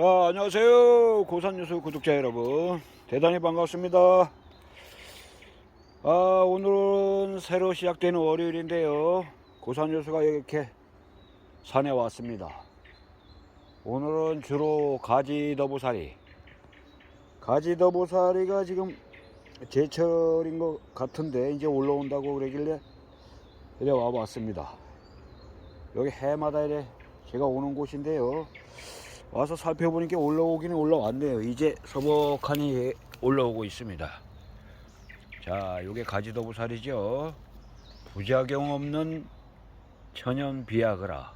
안녕하세요. 고산유수 구독자 여러분. 대단히 반갑습니다. 아 오늘은 새로 시작되는 월요일인데요. 고산유수가 이렇게 산에 왔습니다. 오늘은 주로 가지더부살이. 가지더부살이가 지금 제철인 것 같은데 이제 올라온다고 그러길래 이래 와봤습니다. 여기 해마다 이래 제가 오는 곳인데요 와서 살펴보니까 올라오기는 올라왔네요. 이제 서복하니 올라오고 있습니다. 자, 요게 가지도부살이죠. 부작용 없는 천연 비아그라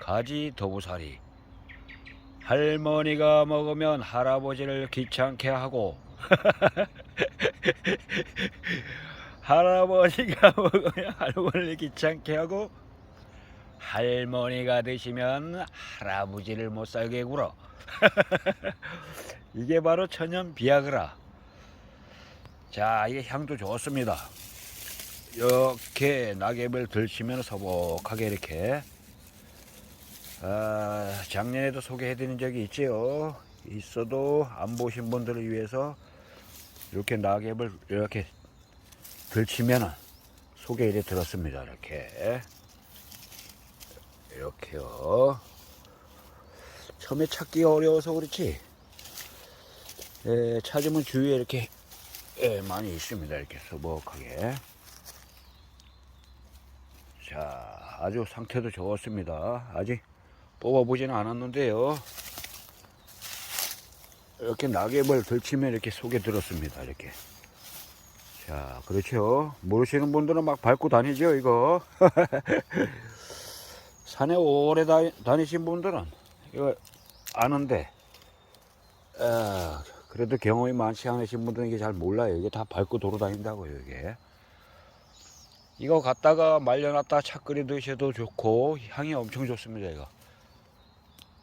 가지도부살이 할머니가 먹으면 할아버지를 귀찮게 하고 할아버지가 먹으면 할머니를 귀찮게 하고 할머니가 드시면 할아버지를 못 살게 굴어. 이게 바로 천연 비아그라. 자, 이게 향도 좋습니다. 이렇게 낙엽을 들치면 서복하게 이렇게. 아, 작년에도 소개해드린 적이 있지요. 있어도 안 보신 분들을 위해서 이렇게 낙엽을 이렇게 들치면은 소개해 들었습니다. 이렇게. 이렇게요. 처음에 찾기가 어려워서 그렇지. 예, 찾으면 주위에 이렇게 예, 많이 있습니다. 이렇게 소복하게. 자, 아주 상태도 좋았습니다. 아직 뽑아보지는 않았는데요. 이렇게 낙엽을 들치면 이렇게 속에 들었습니다. 이렇게. 자, 그렇죠. 모르시는 분들은 막 밟고 다니죠, 이거. 산에 오래 다, 다니신 분들은 이거 아는데 아, 그래도 경험이 많지 않으신 분들은 이게 잘 몰라요. 이게 다 밟고 돌아다닌다고요. 이게 이거 갖다가 말려놨다 차 끓여 드셔도 좋고 향이 엄청 좋습니다. 이거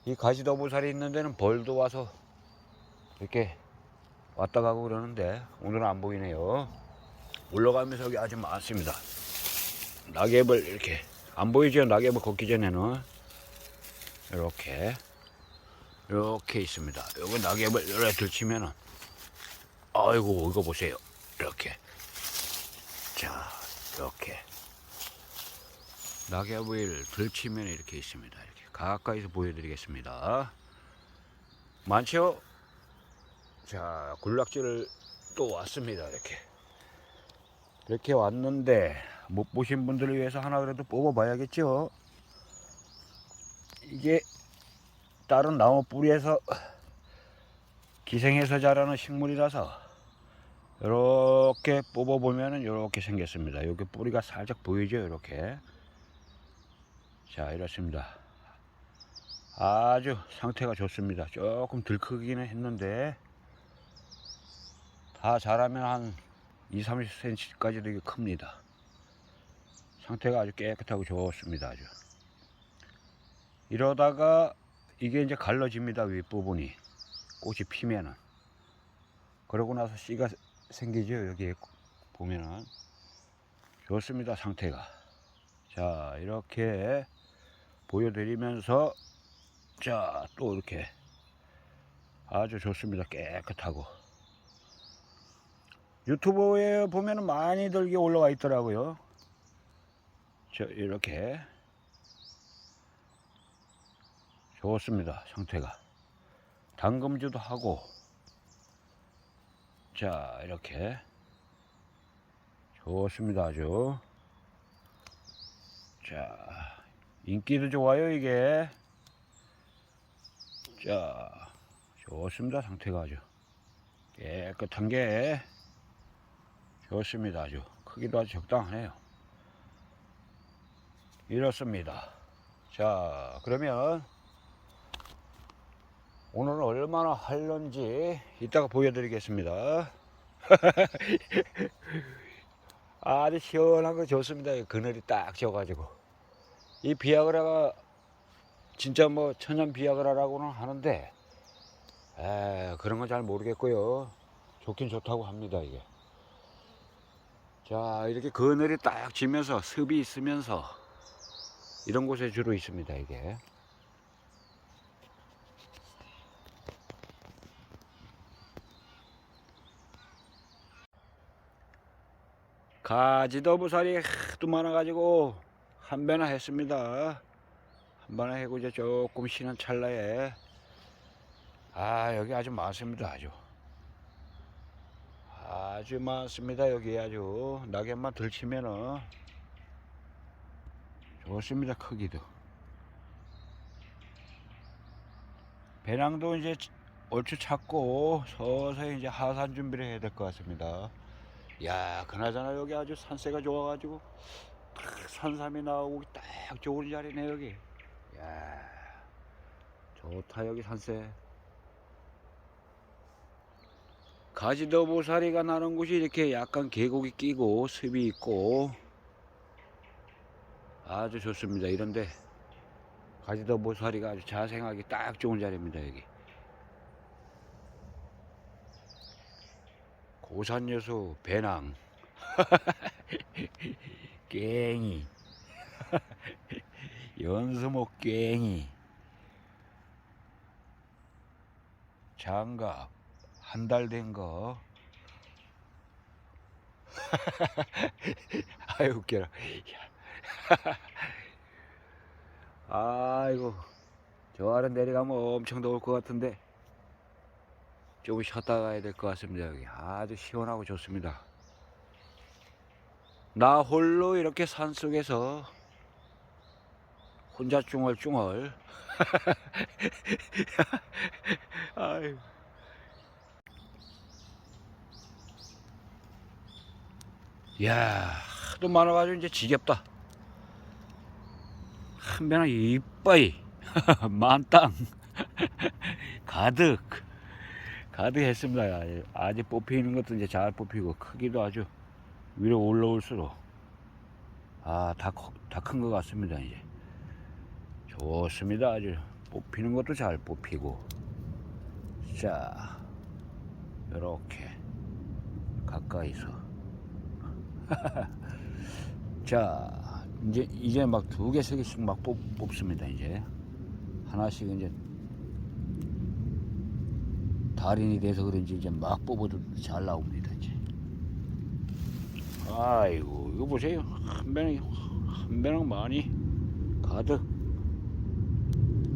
이 가지 더부살이 있는 데는 벌도 와서 이렇게 왔다 가고 그러는데 오늘은 안 보이네요. 올라가면서 여기 아주 많습니다. 낙엽을 이렇게 안 보이죠? 낙엽을 걷기 전에는 이렇게 이렇게 있습니다. 요거 낙엽을 이렇게 들치면은 아이고 이거 보세요. 이렇게 자 이렇게 낙엽을 들치면 이렇게 있습니다. 이렇게 가까이서 보여드리겠습니다. 많죠? 자 군락지를 또 왔습니다. 이렇게 이렇게 왔는데 못 보신 분들을 위해서 하나 그래도 뽑아봐야겠죠. 이게 다른 나무 뿌리에서 기생해서 자라는 식물이라서 이렇게 뽑아보면은 이렇게 생겼습니다. 여기 뿌리가 살짝 보이죠, 이렇게. 자, 이렇습니다. 아주 상태가 좋습니다. 조금 덜 크기는 했는데 다 자라면 한 2, 30cm까지도 이게 큽니다. 상태가 아주 깨끗하고 좋습니다. 아주. 이러다가 이게 이제 갈라집니다. 윗부분이. 꽃이 피면은. 그러고 나서 씨가 생기죠. 여기에 보면은. 좋습니다. 상태가. 자, 이렇게 보여드리면서 자, 또 이렇게 아주 좋습니다. 깨끗하고. 유튜브에 보면은 많이들 올라와 있더라고요. 저 이렇게. 좋습니다 상태가. 담금주도 하고. 자 이렇게. 좋습니다 아주. 자 인기도 좋아요 이게. 자 좋습니다 상태가 아주. 깨끗한 게. 좋습니다 아주. 크기도 아주 적당하네요 이렇습니다. 자, 그러면 오늘은 얼마나 할런지 이따가 보여드리겠습니다. 아주 시원한 거 좋습니다. 이 그늘이 딱 져가지고. 이 비아그라가 진짜 뭐 천연 비아그라라고는 하는데, 에, 그런 건 잘 모르겠고요. 좋긴 좋다고 합니다, 이게. 자, 이렇게 그늘이 딱 지면서 습이 있으면서 이런 곳에 주로 있습니다, 이게. 가지도 부살이 하도 많아가지고 한배나 했습니다. 한배나 해고 이제 조금 쉬는 찰나에 아 여기 아주 많습니다 아주 아주 많습니다 여기 아주 낙엽만 들치면은 좋습니다 크기도 배낭도 이제 얼추 찾고 서서히 이제 하산 준비를 해야 될 것 같습니다. 야, 그나저나 여기 아주 산세가 좋아가지고 탁 산삼이 나오고 딱 좋은 자리네 여기. 야, 좋다 여기 산세. 가지더보사리가 나는 곳이 이렇게 약간 계곡이 끼고 습이 있고 아주 좋습니다. 이런데 가지더보사리가 아주 자생하기 딱 좋은 자리입니다 여기. 고산여수 배낭. 괭이. 연수목 괭이. 장갑. 한 달 된 거. 아유 웃겨라 아이고 저 아래 내려가면 엄청 더울 것 같은데 조금 쉬었다 가야 될 것 같습니다. 여기 아주 시원하고 좋습니다. 나 홀로 이렇게 산 속에서 혼자 쭝얼쭝얼. 아유. 야, 하도 많아가지고 이제 지겹다. 한 배나 이빠이 만땅 가득. 가득했습니다. 아직 뽑히는 것도 이제 잘 뽑히고 크기도 아주 위로 올라올수록 아다 다큰 것 같습니다. 이제 좋습니다. 아주 뽑히는 것도 잘 뽑히고 자 이렇게 가까이서 자 이제 이제 막 두 개 세 개씩 막 뽑, 뽑습니다. 이제 하나씩 이제 달인이 돼서 그런지 이제 막 뽑아도 잘 나옵니다 이제. 아이고 이거 보세요 한 배는 한 배는 많이 가득.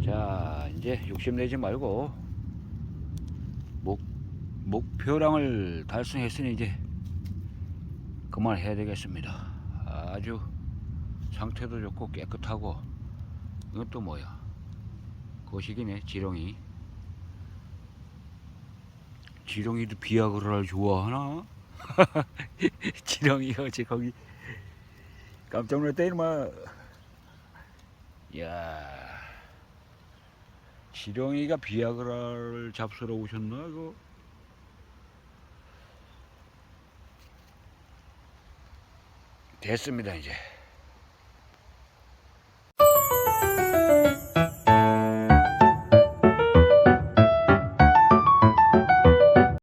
자 이제 욕심 내지 말고 목 목표량을 달성했으니 이제 그만해야 되겠습니다. 아주 상태도 좋고 깨끗하고 또 뭐야? 거식이네 지렁이. 지렁이도 비아그라를 좋아하나? 지렁이가 어째 거기 깜짝 놀랐다 이놈아 야 지렁이가 비아그라를 잡수러 오셨나 이거 됐습니다 이제 啊。